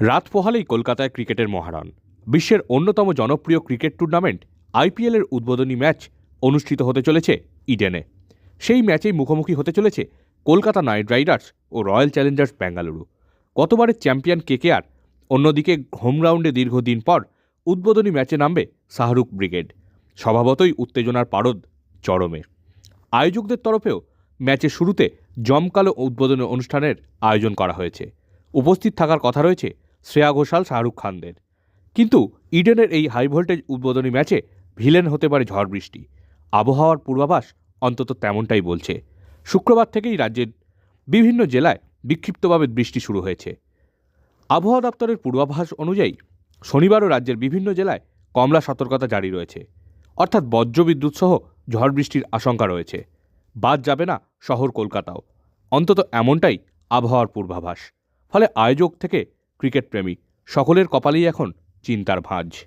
রাত পোহালেই কলকাতায় ক্রিকেটের মহারণ। বিশ্বের অন্যতম জনপ্রিয় ক্রিকেট টুর্নামেন্ট আইপিএলের উদ্বোধনী ম্যাচ অনুষ্ঠিত হতে চলেছে ইডেনে। সেই ম্যাচেই মুখোমুখি হতে চলেছে কলকাতা নাইট রাইডার্স ও রয়্যাল চ্যালেঞ্জার্স বেঙ্গালুরু গতবারের চ্যাম্পিয়ন কেকেআর, অন্যদিকে হোম গ্রাউন্ডে দীর্ঘদিন পর উদ্বোধনী ম্যাচে নামবে শাহরুখ ব্রিগেড। স্বভাবতই উত্তেজনার পারদ চরমে। আয়োজকদের তরফেও ম্যাচের শুরুতে জমকালো উদ্বোধনী অনুষ্ঠানের আয়োজন করা হয়েছে। উপস্থিত থাকার কথা রয়েছে শ্রেয়া ঘোষাল, শাহরুখ খানদের। কিন্তু ইডেনের এই হাই ভোল্টেজ উদ্বোধনী ম্যাচে ভিলেন হতে পারে ঝড় বৃষ্টি। আবহাওয়ার পূর্বাভাস অন্তত তেমনটাই বলছে। শুক্রবার থেকেই রাজ্যের বিভিন্ন জেলায় বিক্ষিপ্তভাবে বৃষ্টি শুরু হয়েছে। আবহাওয়া দপ্তরের পূর্বাভাস অনুযায়ী শনিবারও রাজ্যের বিভিন্ন জেলায় কমলা সতর্কতা জারি রয়েছে। অর্থাৎ বজ্রবিদ্যুৎ সহ ঝড় বৃষ্টির আশঙ্কা রয়েছে। বাদ যাবে না শহর কলকাতাও। অন্তত এমনটাই আবহাওয়ার পূর্বাভাস। ফলে আয়োজক থেকে ক্রিকেট প্রেমী। সকলের কপালেই এখন চিন্তার ভাঁজ।